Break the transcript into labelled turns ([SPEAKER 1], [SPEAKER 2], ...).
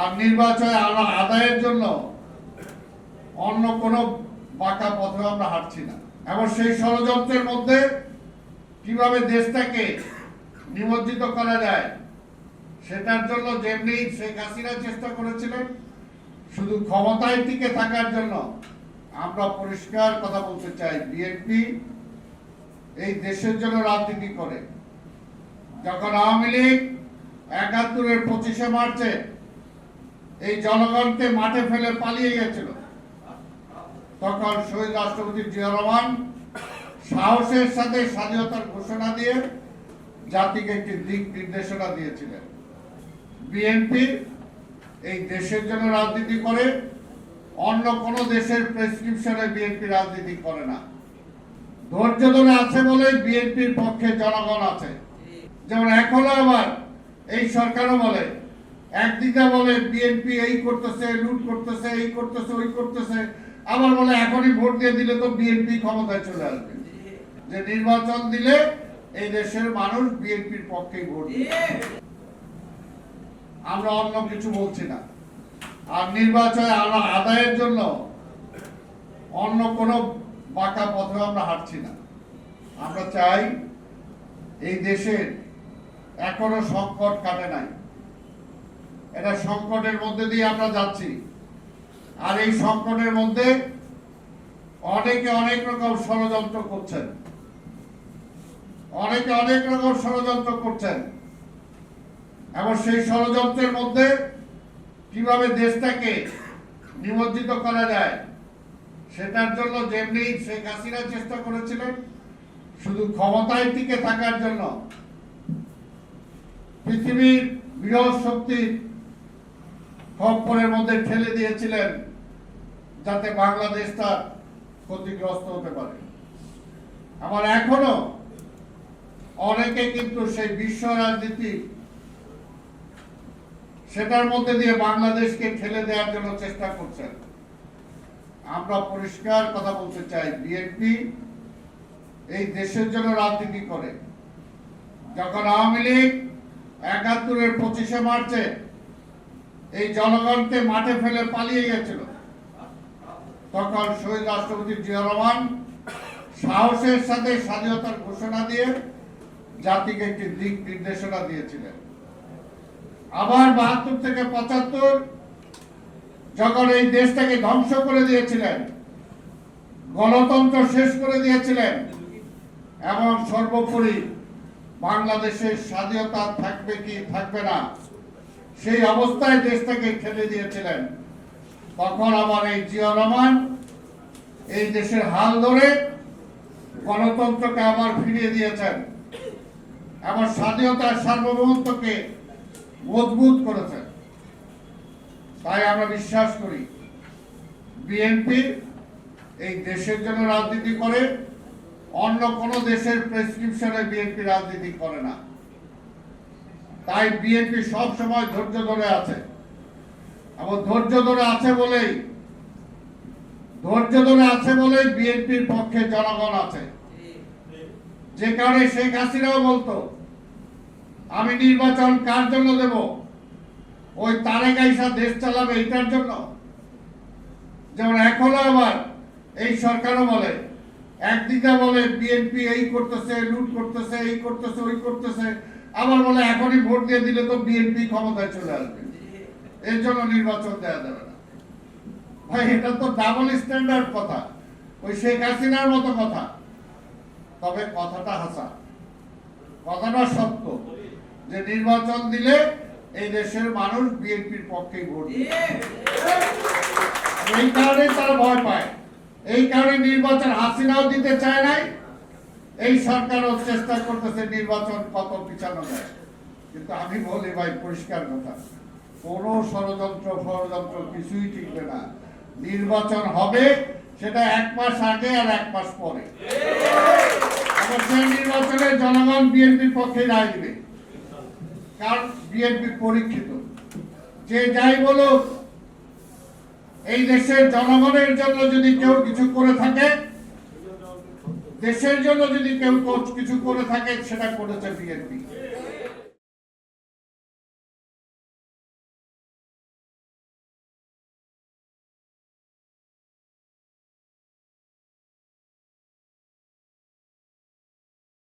[SPEAKER 1] আর নির্বাচনে আদায়ের জন্য অন্য কোনো বাঁকা পথে আমরা হাঁটছি না। এবং সেই ষড়যন্ত্রের মধ্যে কীভাবে দেশটাকে নিমজ্জিত করা যায়, সেটার জন্য যেমনি শেখ হাসিনা চেষ্টা করেছিলেন, শুধু ক্ষমতায় টিকে থাকার জন্য আমরা পরিষ্কার কথা বলতে চাই, বিএনপি এই দেশের জন্য রাজনীতি করে। যখন আওয়ামী লীগ একাত্তরের পঁচিশে মার্চে এই জনগণকে মাঠে ফেলে পালিয়ে গেছিল। তখন শহীদ রাষ্ট্রপতি জিয়া রহমান সাহসের সাথে স্বাধীনতার ঘোষণা দিয়ে জাতিকে একটি দিক নির্দেশনা দিয়েছিলেন। বিএনপি এই দেশের জন্য রাজনীতি করে, অন্য কোন দেশের প্রেসক্রিপশনে বিএনপি রাজনীতি করে না। ধৈর্য ধরে আছে বলে বিএনপির পক্ষে জনগণ আছে। যেমন এখনও আবার এই সরকারও বলে একদিকে বলে বিএনপি এই করতেছে, লুট করতেছে, এই করতেছে, ওই করতেছে, আবার বলে এখনই ভোট দিয়ে দিলে তো বিএনপি ক্ষমতায় চলে আসবে। যে নির্বাচন দিলে এই দেশের মানুষ বিএনপির পক্ষে ভোট আমরা অন্য কিছু বলছি না। আর নির্বাচনে আমরা আদায়ের জন্য অন্য কোনো বাঁকা পথে আমরা হাঁটছি না। আমরা চাই এই দেশের এখনও সংকট কাটে নাই। এটা সংকটের মধ্যে দিয়ে আমরা যাচ্ছি। আর এই সংকটের মধ্যে অনেকে অনেক রকম ষড়যন্ত্র করছেন। অনেকে অনেক রকম ষড়যন্ত্র করছেন। এবং সেই ষড়যন্ত্রের মধ্যে কীভাবে দেশটাকে নিমজ্জিত করা যায়, সেটার জন্য যেমনি শেখ হাসিনা চেষ্টা করেছিলেন, শুধু ক্ষমতায় টিকে থাকার জন্য। পৃথিবীর বৃহৎ শক্তির খপ্পরের মধ্যে ঠেলে দিয়েছিলেন যাতে বাংলাদেশ তার ক্ষতিগ্রস্ত হতে পারে। আমার এখনও অনেকে কিন্তু সেই বিশ্ব রাজনীতি সেটার মধ্যে দিয়ে বাংলাদেশকে ঠেলে দেওয়ার জন্য চেষ্টা করছেন। আমরা পরিষ্কার কথা বলতে চাই, বিএনপি এই দেশের জন্য রাজনীতি করে। যখন আওয়ামী লীগ একাত্তরের পঁচিশে মার্চে এই জনগণকে মাঠে ফেলে পালিয়ে গেছিল। তখন শহীদ রাষ্ট্রপতি জিয়া রহমান সাহসের সাথে স্বাধীনতার ঘোষণা দিয়ে জাতিকে একটি দিক নির্দেশনা দিয়েছিলেন। আবার বাহাত্তর থেকে পঁচাত্তর যখন এই দেশটাকে ধ্বংস করে দিয়েছিলেন, গণতন্ত্র শেষ করে দিয়েছিলেন, এবং সর্বোপরি বাংলাদেশের স্বাধীনতা থাকবে কি থাকবে না সেই অবস্থায় দেশটাকে ঠেলে দিয়েছিলেন। তখন আমার এই জিয়া রহমান এই দেশের হাল ধরে গণতন্ত্রকে আবার ফিরিয়ে দিয়েছেন। এবং স্বাধীনতার সার্বভৌমত্বকে মজবুত করেছেন। তাই আমরা বিশ্বাস করি, বিএনপি এই দেশের জন্য রাজনীতি করে, অন্য কোন দেশের প্রেসক্রিপশনে বিএনপি রাজনীতি করে না। তাই বিএনপি সব সময় ধৈর্য ধরে আছে। এবং ধৈর্য ধরে আছে বলেই, ধৈর্য ধরে আছে বলেই বিএনপির পক্ষে জনগণ আছে। যে কারণে শেখ হাসিনাও বলতো, আমি নির্বাচন কার জন্য দেব? ওই তারেক আইসা দেশ চালাবে এইটার জন্য? যেমন এখনও আবার এই সরকারও বলে, একদিকে বলে বিএনপি এই করতেছে, লুট করতেছে, এই করতেছে, ওই করতেছে আবার বলে এখনই ভোট দিয়ে দিলে তো বিএনপি ক্ষমতায় চলে আসবে। এর জন্য নির্বাচন দেওয়া যাবে না। ভাই, এটা তো ডাবল স্ট্যান্ডার্ড কথা। ওই শেখ হাসিনার মতো কথা। তবে কথাটা হাসা কথাটা সত্য যে নির্বাচন দিলে এই দেশের মানুষ বিএনপির পক্ষেই ভোট এই কারণে তারা ভয় পায়। এই কারণে নির্বাচন হাসিনাও দিতে চায় নাই এই সরকারও চেষ্টা করতেছে নির্বাচন কত পিছানো যায় কিন্তু আমি বলি ভাই, পরিষ্কার কথা। কোন ষড়যন্ত্র ষড়যন্ত্র কিছুই টিকবে না। নির্বাচন হবে সেটা এক মাস আগে আর এক মাস পরে। নির্বাচনে জনগণ বিএনপির পক্ষে রায় দিবে কারণ বিএনপি পরীক্ষিত। যে যাই বলুক, এই দেশের জনগণের জন্য যদি কেউ কিছু করে থাকে দেশের জন্য যদি কেউ কিছু করে থাকে সেটা করেছে বিএনপি।